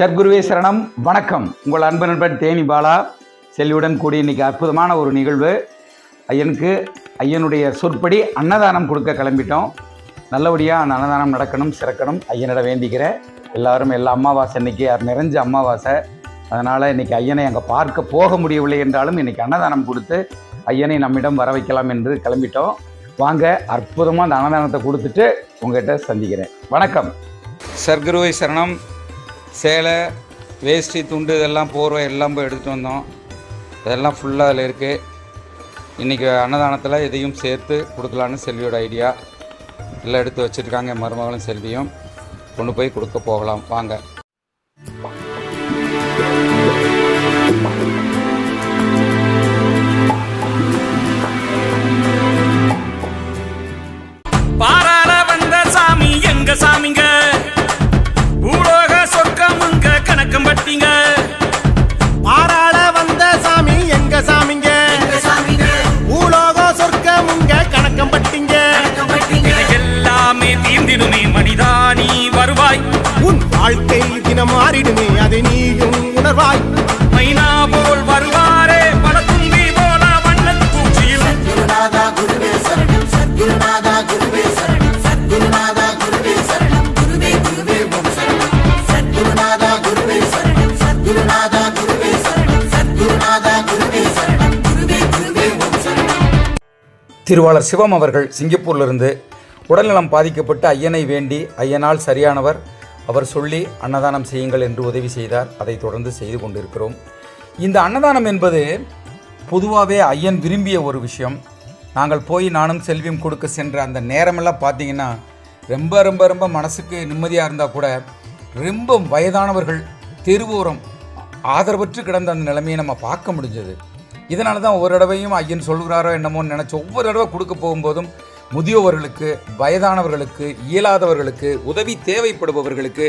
ஷர்குருவே சரணம். வணக்கம். உங்கள் அன்பு நண்பன் தேனி பாலா. செல்வியுடன் கூடி இன்னைக்கு அற்புதமான ஒரு நிகழ்வு. ஐயனுக்கு ஐயனுடைய சொற்படி அன்னதானம் கொடுக்க கிளம்பிட்டோம். நல்லபடியாக அந்த அன்னதானம் நடக்கணும் சிறக்கணும். ஐயனிட வேண்டிக்கிறேன் எல்லாரும் எல்லா அமாவாசை இன்றைக்கி நிறைஞ்ச அமாவாசை அதனால் இன்னைக்கு ஐயனை அங்கே பார்க்க போக முடியவில்லை என்றாலும் இன்றைக்கி அன்னதானம் கொடுத்து ஐயனை நம்மிடம் வர வைக்கலாம் என்று கிளம்பிட்டோம். வாங்க அற்புதமாக அந்த அன்னதானத்தை கொடுத்துட்டு உங்ககிட்ட சந்திக்கிறேன். வணக்கம். சர்க்குருவை சரணம். சேலை வேஷ்டி துண்டு இதெல்லாம் போர்வை எல்லாம் போய் எடுத்துகிட்டு வந்தோம். இதெல்லாம் ஃபுல்லாக அதில் இருக்குது இன்றைக்கி அன்னதானத்தில் இதையும் சேர்த்து கொடுக்கலான்னு செல்வியோட ஐடியா எல்லாம் எடுத்து வச்சுருக்காங்க மருமகளும் செல்வியும். கொண்டு போய் கொடுக்க போகலாம். வாங்க. வாழ்க்கை தினம் மாறிடுமே அதை நீயும் உணர்வாய். மைனா போல் வருவாரே பல தும்பி போல வண்ணத் பூச்சியில். குருநாதா குருவே சரணம் சத்குருநாதா குருவே சரணம் சத்குருநாதா குருவே சரணம் குருவே குருவே ஓம் சரணம். சத்குருநாதா குருவே சரணம் சத்குருநாதா குருவே சரணம் சத்குருநாதா குருவே சரணம் குருவே குருவே ஓம் சரணம். திருவாளர் சிவம் அவர்கள் சிங்கப்பூரிலிருந்து உடல்நலம் பாதிக்கப்பட்டு ஐயனை வேண்டி ஐயனால் சரியானவர். அவர் சொல்லி அன்னதானம் செய்யுங்கள் என்று உதவி செய்தார். அதை தொடர்ந்து செய்து கொண்டிருக்கிறோம். இந்த அன்னதானம் என்பது பொதுவாகவே ஐயன் விரும்பிய ஒரு விஷயம். நாங்கள் போய் நானும் செல்வியும் கொடுக்க சென்ற அந்த நேரமெல்லாம் பார்த்தீங்கன்னா ரொம்ப ரொம்ப ரொம்ப மனசுக்கு நிம்மதியாக இருந்தால் கூட ரொம்ப வயதானவர்கள் தெருவோரம் ஆதரவற்று கிடந்த அந்த நிலைமையை நம்ம பார்க்க முடிஞ்சது. இதனால தான் ஒவ்வொரு தடவையும் ஐயன் சொல்கிறாரோ என்னமோன்னு நினச்சி ஒவ்வொரு தடவை கொடுக்க போகும்போதும் முதியோவர்களுக்கு வயதானவர்களுக்கு இயலாதவர்களுக்கு உதவி தேவைப்படுபவர்களுக்கு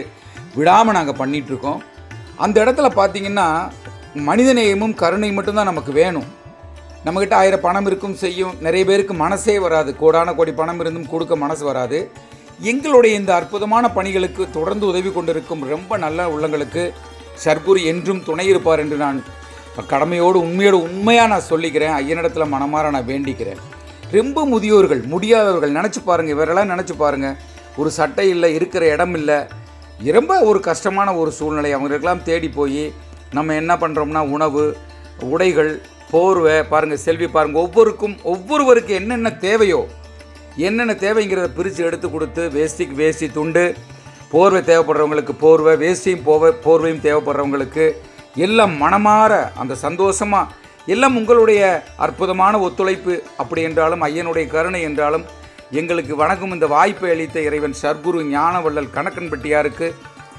விடாமல் நாங்கள் பண்ணிகிட்ருக்கோம் அந்த இடத்துல பார்த்தீங்கன்னா மனிதநேயமும் கருணை மட்டும்தான் நமக்கு வேணும். நம்மக்கிட்ட ஆயிரம் பணம் இருக்கும் செய்யும். நிறைய பேருக்கு மனசே வராது. கோடான கோடி பணம் இருந்தும் கொடுக்க மனசு வராது. எங்களுடைய இந்த அற்புதமான பணிகளுக்கு தொடர்ந்து உதவி கொண்டிருக்கும் ரொம்ப நல்ல உள்ளங்களுக்கு சர்க்குரு என்றும் துணை இருப்பார் என்று நான் கடமையோடு உண்மையோடு உண்மையாக நான் சொல்லிக்கிறேன். ஐயனிடத்தில் மனமாற நான் வேண்டிக்கிறேன். ரொம்ப முதியோர்கள் முடியாதவர்கள் நினச்சி பாருங்கள் இவரெல்லாம் நினச்சி பாருங்கள் ஒரு சட்டை இல்லை இருக்கிற இடம் இல்லை. ரொம்ப ஒரு கஷ்டமான ஒரு சூழ்நிலை. அவங்களுக்கெல்லாம் தேடி போய் நம்ம என்ன பண்ணுறோம்னா உணவு உடைகள் போர்வை பாருங்கள் செல்வி பாருங்கள் ஒவ்வொருக்கும் ஒவ்வொருவருக்கு என்னென்ன தேவையோ என்னென்ன தேவைங்கிறத பிரித்து எடுத்து கொடுத்து வேஷ்டிக்கு வேஷ்டி துண்டு போர்வை தேவைப்படுறவங்களுக்கு போர்வை வேஷ்டியும் போவை போர்வையும் தேவைப்படுறவங்களுக்கு எல்லாம் மனமாற அந்த சந்தோஷமாக எல்லாம் உங்களுடைய அற்புதமான ஒத்துழைப்பு. அப்படி என்றாலும் ஐயனுடைய கருணை என்றாலும் எங்களுக்கு வணங்கும் இந்த வாய்ப்பை அளித்த இறைவன் சர்க்குரு ஞானவள்ளல் கணக்கன்பட்டியாருக்கு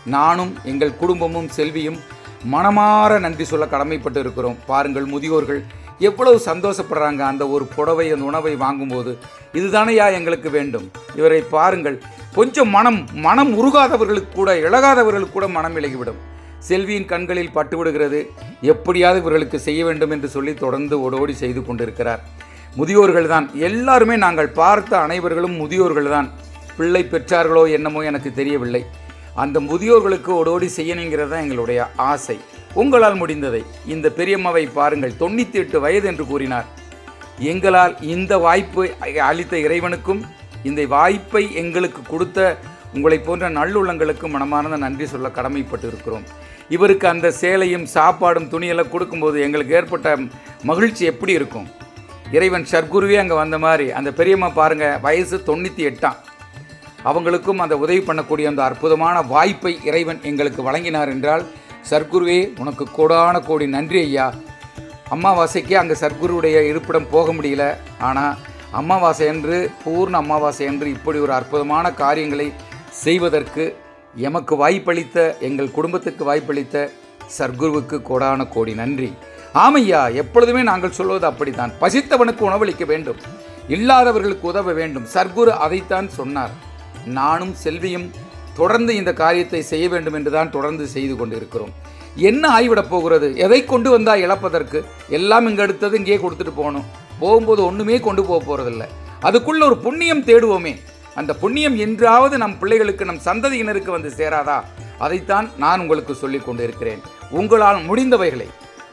நானும் எங்கள் குடும்பமும் செல்வியும் மனமாற நன்றி சொல்ல கடமைப்பட்டு இருக்கிறோம். பாருங்கள் முதியோர்கள் எவ்வளவு சந்தோஷப்படுறாங்க அந்த ஒரு புடவை அந்த உணவை வாங்கும்போது. இதுதானையா எங்களுக்கு வேண்டும். இவரை பாருங்கள் கொஞ்சம் மனம் மனம் உருகாதவர்களுக்கு கூட இழகாதவர்களுக்கு கூட மனம் இழகிவிடும் செல்வியின் கண்களில் பட்டு விடுகிறது எப்படியாவது இவர்களுக்கு செய்ய வேண்டும் என்று சொல்லி தொடர்ந்து ஓடோடி செய்து கொண்டிருக்கிறார். முதியோர்கள் தான் எல்லாருமே நாங்கள் பார்த்த அனைவர்களும் முதியோர்கள் தான் பிள்ளை பெற்றார்களோ என்னமோ எனக்கு தெரியவில்லை. அந்த முதியோர்களுக்கு ஓடோடி செய்யணுங்கிறது தான் எங்களுடைய ஆசை. உங்களால் முடிந்ததை. இந்த பெரியம்மாவை பாருங்கள். தொண்ணூற்றி எட்டு வயது என்று கூறினார். எங்களால் இந்த வாய்ப்பு அளித்த இறைவனுக்கும் இந்த வாய்ப்பை எங்களுக்கு கொடுத்த உங்களை போன்ற நல்லுள்ளங்களுக்கு மனமார்ந்த நன்றி சொல்ல கடமைப்பட்டு இருக்கிறோம் இவருக்கு அந்த சேலையும் சாப்பாடும் துணியெல்லாம் கொடுக்கும்போது எங்களுக்கு ஏற்பட்ட மகிழ்ச்சி எப்படி இருக்கும்? இறைவன் சர்க்குருவே அங்கே வந்த மாதிரி. அந்த பெரியம்மா பாருங்கள் வயசு தொண்ணூற்றி எட்டாம். அவங்களுக்கும் அந்த உதவி பண்ணக்கூடிய அந்த அற்புதமான வாய்ப்பை இறைவன் எங்களுக்கு வழங்கினார் என்றால் சர்க்குருவே உனக்கு கோடான கோடி நன்றி ஐயா. அமாவாசைக்கு அங்கே சர்க்குருவுடைய இருப்பிடம் போக முடியல. ஆனால் அமாவாசை என்று பூர்ண அமாவாசை என்று இப்படி ஒரு அற்புதமான காரியங்களை செய்வதற்கு எமக்கு வாய்ப்பளித்த எங்கள் குடும்பத்துக்கு வாய்ப்பளித்த சர்க்குருவுக்கு கோடான கோடி நன்றி. ஆமையா எப்பொழுதுமே நாங்கள் சொல்வது அப்படித்தான். பசித்தவனுக்கு உணவளிக்க வேண்டும். இல்லாதவர்களுக்கு உதவ வேண்டும். சர்க்குரு அதைத்தான் சொன்னார். நானும் செல்வியும் தொடர்ந்து இந்த காரியத்தை செய்ய வேண்டும் என்றுதான் தொடர்ந்து செய்து கொண்டிருக்கிறோம். என்ன ஆய்விடப் போகிறது? எதை கொண்டு வந்தால் இழப்பதற்கு? எல்லாம் இங்கே எடுத்தது இங்கேயே கொடுத்துட்டு போகணும். போகும்போது ஒன்றுமே கொண்டு போக போகிறதில்ல அதுக்குள்ள ஒரு புண்ணியம் தேடுவோமே. அந்த புண்ணியம் என்றாவது நம் பிள்ளைகளுக்கு நம் சந்ததியினருக்கு வந்து சேராதா? அதைத்தான் நான் உங்களுக்கு சொல்லிக் கொண்டிருக்கிறேன். உங்களால் முடிந்தவைகளை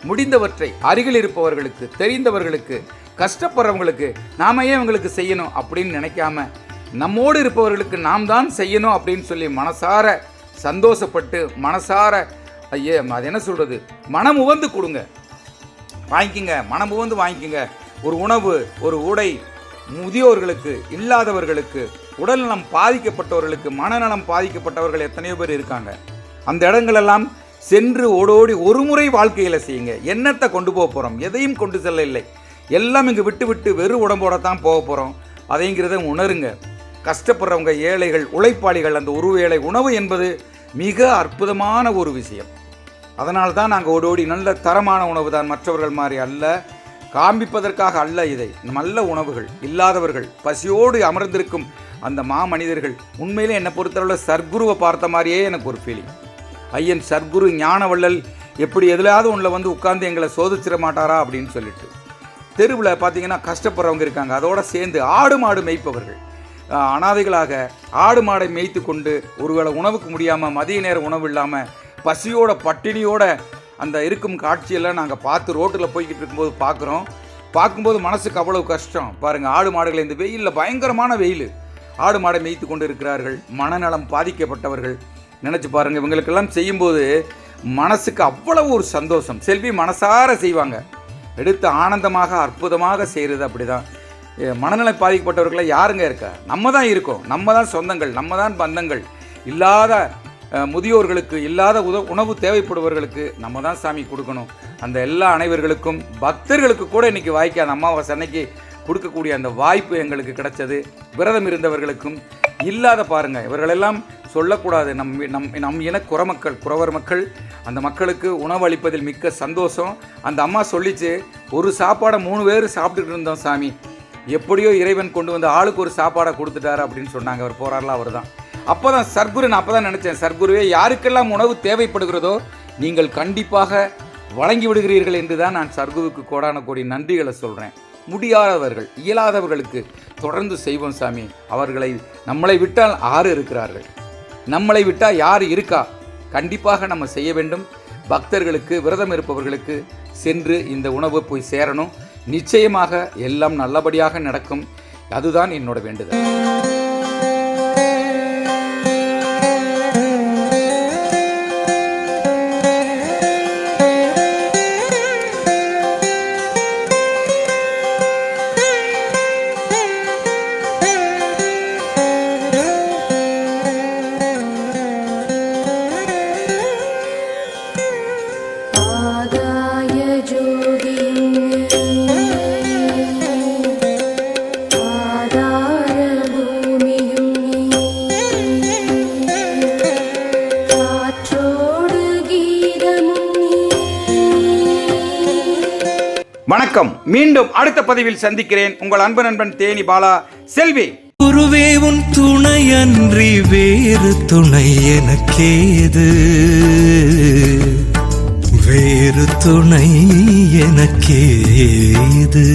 முடிந்தவற்றை அருகில் இருப்பவர்களுக்கு தெரிந்தவர்களுக்கு கஷ்டப்படுறவங்களுக்கு நாம ஏன் இவங்களுக்கு செய்யணும் அப்படின்னு நினைக்காம நம்மோடு இருப்பவர்களுக்கு நாம் தான் செய்யணும் அப்படின்னு சொல்லி மனசார சந்தோஷப்பட்டு மனசார ஐயே அது என்ன சொல்கிறது மனம் உவந்து கொடுங்க. வாங்கிக்கங்க மனம் உவந்து வாங்கிக்கங்க. ஒரு உணவு ஒரு உடை முதியோர்களுக்கு இல்லாதவர்களுக்கு உடல்நலம் பாதிக்கப்பட்டவர்களுக்கு மனநலம் பாதிக்கப்பட்டவர்கள் எத்தனையோ பேர் இருக்காங்க. அந்த இடங்களெல்லாம் சென்று ஓடோடி ஒரு முறை வாழ்க்கையில் செய்யுங்க. எண்ணத்தை கொண்டு போக போகிறோம் எதையும் கொண்டு செல்ல இல்லை எல்லாம் இங்கே விட்டு விட்டு வெறும் உடம்போட தான் போக போகிறோம் அதைங்கிறத உணருங்க. கஷ்டப்படுறவங்க ஏழைகள் உழைப்பாளிகள் அந்த ஒரு வேளை உணவு என்பது மிக அற்புதமான ஒரு விஷயம். அதனால் தான் நாங்கள் ஓடோடி நல்ல தரமான உணவு தான். மற்றவர்கள் மாதிரி அல்ல. காண்பிப்பதற்காக அல்ல இதை. நல்ல உணவுகள் இல்லாதவர்கள் பசியோடு அமர்ந்திருக்கும் அந்த மாமனிதர்கள் உண்மையிலே என்னை பொறுத்தளவில் சர்க்குருவை பார்த்த மாதிரியே எனக்கு ஒரு ஃபீலிங் ஐயன் சர்க்குரு ஞானவள்ளல் எப்படி எதுலையாவது ஒன்றில் வந்து உட்கார்ந்து எங்களை சோதிச்சிட மாட்டாரா அப்படின்னு சொல்லிட்டு. தெருவில் பார்த்தீங்கன்னா கஷ்டப்படுறவங்க இருக்காங்க. அதோடு சேர்ந்து ஆடு மாடு மேய்ப்பவர்கள். அனாதைகளாக ஆடு மாடை மேய்த்து கொண்டு ஒருவேளை உணவுக்கு முடியாமல் மதிய நேரம் உணவு இல்லாமல் பசியோட பட்டினியோட அந்த இருக்கும் காட்சியெல்லாம் நாங்கள் பார்த்து ரோட்டில் போய்கிட்டு இருக்கும்போது பார்க்குறோம் பார்க்கும்போது மனசுக்கு அவ்வளவு கஷ்டம். பாருங்கள் ஆடு மாடுகளை இந்த வெயிலில் பயங்கரமான வெயில். ஆடு மாடை மேய்த்து கொண்டு இருக்கிறார்கள் மனநலம் பாதிக்கப்பட்டவர்கள். நினச்சி பாருங்கள் இவங்களுக்கெல்லாம் செய்யும்போது மனசுக்கு அவ்வளவு ஒரு சந்தோஷம். செல்வி மனசார செய்வாங்க. எடுத்து ஆனந்தமாக அற்புதமாக செய்கிறது அப்படிதான். தான் மனநல பாதிக்கப்பட்டவர்களை யாருங்க இருக்கா? நம்ம தான் இருக்கோம். நம்ம தான் சொந்தங்கள் நம்ம தான் பந்தங்கள். இல்லாத முதியோர்களுக்கு இல்லாத உத உணவு தேவைப்படுபவர்களுக்கு நம்ம தான் சாமி கொடுக்கணும். அந்த எல்லா அனைவர்களுக்கும் பக்தர்களுக்கு கூட இன்றைக்கி வாய்க்காது. அமாவாசை அன்னைக்கு கொடுக்கக்கூடிய அந்த வாய்ப்பு எங்களுக்கு கிடைச்சது. விரதம் இருந்தவர்களுக்கும் இல்லாத பாருங்கள் இவர்களெல்லாம் சொல்லக்கூடாது. நம் நம் நம் இன குறமக்கள் குறவர் மக்கள் அந்த மக்களுக்கு உணவு அளிப்பதில் மிக்க சந்தோஷம். அந்த அம்மா சொல்லிச்சு ஒரு சாப்பாடை மூணு பேர் சாப்பிட்டுட்டு இருந்தோம் சாமி. எப்படியோ இறைவன் கொண்டு வந்து ஆளுக்கு ஒரு சாப்பாடை கொடுத்துட்டாரு அப்படின்னு சொன்னாங்க. அவர் போறாருல அவர் தான் அப்போ தான் சர்க்குரு நான் அப்போ தான் நினச்சேன். சர்க்குருவே யாருக்கெல்லாம் உணவு தேவைப்படுகிறதோ நீங்கள் கண்டிப்பாக வழங்கி விடுகிறீர்கள் என்று தான் நான் சர்க்குருக்கு கோடான கோடி நன்றிகளை சொல்கிறேன் முடியாதவர்கள் இயலாதவர்களுக்கு தொடர்ந்து செய்வோம் சாமி. அவர்களை நம்மளை விட்டால் ஆறு இருக்கிறார்கள்? நம்மளை விட்டால் யார் இருக்கா? கண்டிப்பாக நம்ம செய்ய வேண்டும். பக்தர்களுக்கு விரதம் இருப்பவர்களுக்கு சென்று இந்த உணவு போய் சேரணும். நிச்சயமாக எல்லாம் நல்லபடியாக நடக்கும். அதுதான் என்னோட வேண்டுதல். வணக்கம். மீண்டும் அடுத்த பதிவில் சந்திக்கிறேன். உங்கள் அன்பு நண்பன் தேனி பாலா. செல்வி. குருவே உன் துணையன்றி வேறு துணை எனக்கேது? வேறு துணை எனக்கேது?